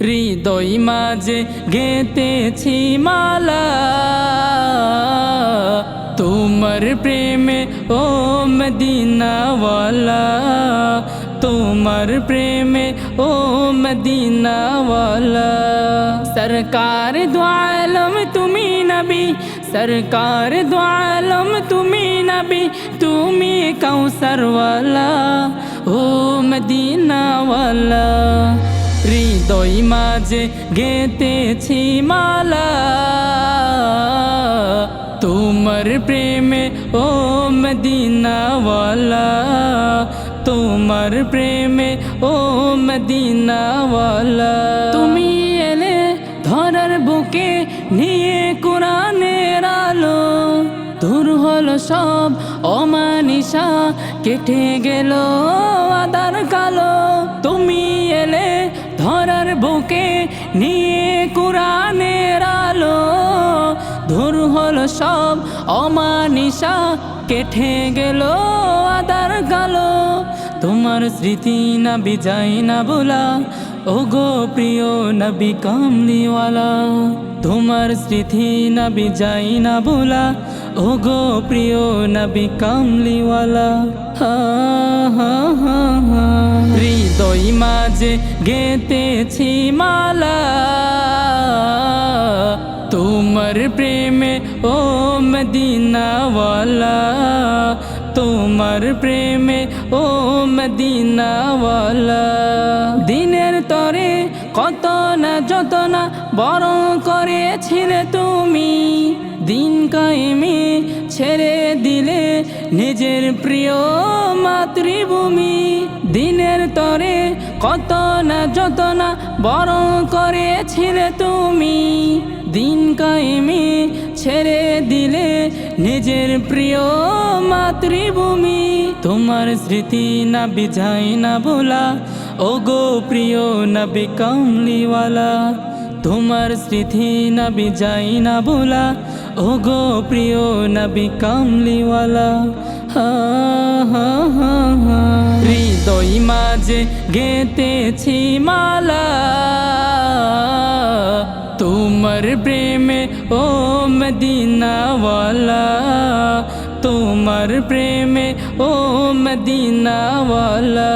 হৃদয় মাঝে গেতেছি মালা। তোমার প্রেমে ও মদিনাওয়ালা। তোমার প্রেমে ও মদিনাওয়ালা। সরকার দোয়ালম তুমি নবী। সরকার দোয়ালম তুমি নবী। তুমি কৌসরওয়ালা ও মদিনাওয়ালা। হৃদয় মাঝে গেতেছি মালা। তোমার প্রেমে ও মদিনাওয়ালা। তোমার প্রেমে ও মদিনাওয়ালা। তুমি এলে ধরার বুকে নিয়ে কোরআনের আলো। দূর হলো সব অমানিসা কেটে গেল আদার ধরার বুকে নিয়ে কোরআনের আলো ধুর হলো সব অমানিসা কেঠে গেল আদার গাল। তোমার স্মৃতি না বিজাই না বলা ও গো প্রিয় নবী, কামলিওয়ালা। তোমার স্মৃতি না বিজাই না বলা ও গো প্রিয় নবী কামলিওয়ালা। হা হা হা হা। হৃদয় মাঝে গেতেছি মালা, তোমার প্রেমে ও মদিনাওয়ালা। তোমার প্রেমে ও মদিনাওয়ালা। তরে কত না যত না বড় করেছিলে তুমি। দিন কায়েমে ছেড়ে দিলে নিজের প্রিয় মাতৃভূমি। দিনের তরে কত না যত না বড় করেছিলে তুমি। দিন কায়েমে ছেড়ে দিলে নিজের প্রিয় মাতৃভূমি। তোমার স্মৃতি না বিঝাই না বলা ও গো প্রিয় নবী কামলিওয়ালা, তোমার স্মৃতি না বিজাই না বলা। ও গো প্রিয় নবী কামলিওয়ালা, হা হা হা হা। হৃদয় মাঝে গেতেছি মালা, তোমার প্রেমে ও মদিনাওয়ালা, তোমার প্রেমে ও মদিনাওয়ালা।